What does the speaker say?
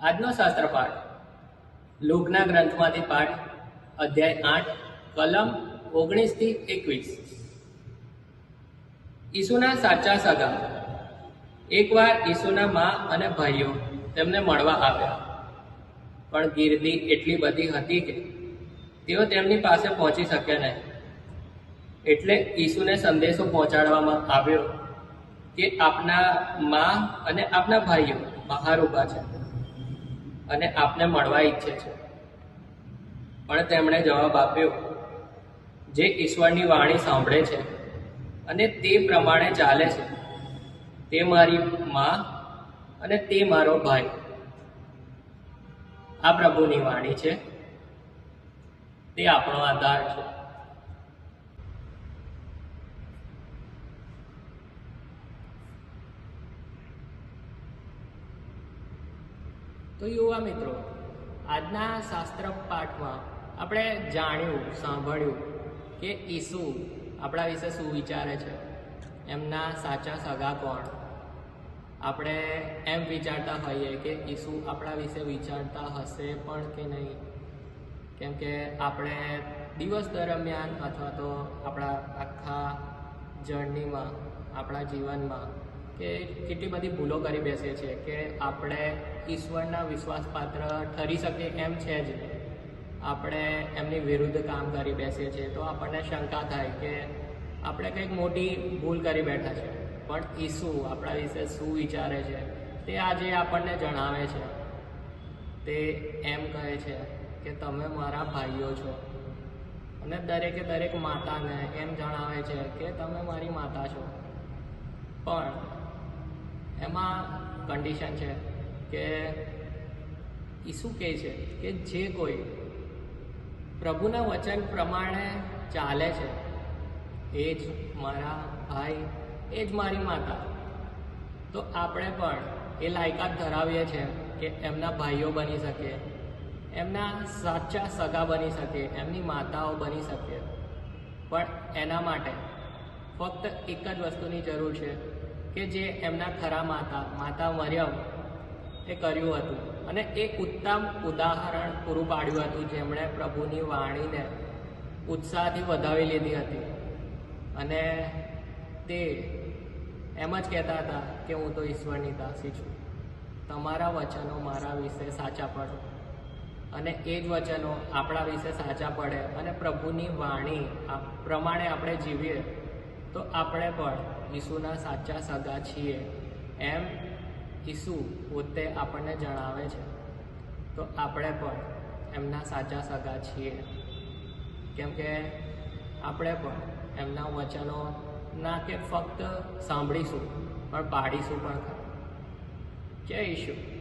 આજનો શાસ્ત્ર પાઠ, લોકના ગ્રંથમાંથી પાઠ, અધ્યાય આઠ, કલમ ઓગણીસથી એકવીસ. ઈસુના સાચા સગા. એકવાર ઈસુના મા અને ભાઈઓ તેમને મળવા આવ્યા. પણ ગીર્દી એટલી બધી હતી કે તેઓ તેમની પાસે પહોંચી શક્યા નહીં. એટલે ઈસુને સંદેશો પહોંચાડવામાં આવ્યો કે આપના મા અને આપના ભાઈઓ બહાર ઊભા છે. અને આપને મળવા ઈચ્છે છે. પણ તેમણે જવાબ આપ્યો, જે ઈશ્વરની વાણી સાંભળે છે અને તે પ્રમાણે ચાલે છે, તે મારી મા અને તે મારો ભાઈ. આ પ્રભુની વાણી છે. તે આપણો આધાર છે. તો યુવા મિત્રો, આજના શાસ્ત્ર પાઠમાં આપણે જાણ્યું, સાંભળ્યું કે ઈસુ આપણા વિશે શું વિચારે છે? એમના સાચા સગા કોણ? આપણે એમ વિચારતા હોઈએ કે ઈસુ આપણા વિશે વિચારતા હશે પણ કે નહીં? કેમ કે આપણે દિવસ દરમિયાન અથવા તો આપણા આખા જર્નીમાં, આપણા જીવનમાં કે કેટલી બધી ભૂલો કરી બેસે છે કે આપણે ઈશ્વરના વિશ્વાસપાત્ર ઠરી શકીએ એમ છે જ આપણે એમની વિરુદ્ધ કામ કરી બેસીએ છીએ તો આપણને શંકા થાય કે આપણે કંઈક મોટી ભૂલ કરી બેઠા છે. પણ ઈસુ આપણા વિશે શું વિચારે છે તે આજે આપણને જણાવે છે. તે એમ કહે છે કે તમે મારા ભાઈઓ છો. અને દરેકે દરેક માતાને એમ જણાવે છે કે તમે મારી માતા છો. પણ એમાં કન્ડિશન છે કે ઈસુ કહે છે કે જે કોઈ પ્રભુના વચન પ્રમાણે ચાલે છે, એ જ મારા ભાઈ, એ જ મારી માતા. તો આપણે પણ એ લાયકાત ધરાવીએ છીએ કે એમના ભાઈઓ બની શકીએ એમના સાચા સગા બની શકીએ એમની માતાઓ બની શકીએ પણ એના માટે ફક્ત એક જ વસ્તુની જરૂર છે કે જે એમના ખરા માતા માતા મરિયમ એ કર્યું હતું. અને એ ઉત્તમ ઉદાહરણ પૂરું પાડ્યું હતું જેમણે પ્રભુની વાણીને ઉત્સાહથી વધાવી લીધી હતી. અને તે એમ જ કહેતા હતા કે હું તો ઈશ્વરની દાસી છું. તમારા વચનો મારા વિશે સાચા પડે. અને એ જ વચનો આપણા વિશે સાચા પડે. અને પ્રભુની વાણી પ્રમાણે આપણે જીવીએ તો આપણે પણ ઈસુના સાચા સગા છીએ એમ ઈસુ પોતે આપણને જણાવે છે. તો આપણે પણ એમના સાચા સગા છીએ. કેમ કે આપણે પણ એમના વચનો ના કે ફક્ત સાંભળીશું, પણ પાડીશું પણ કે ઈશ્યુ ઈશુ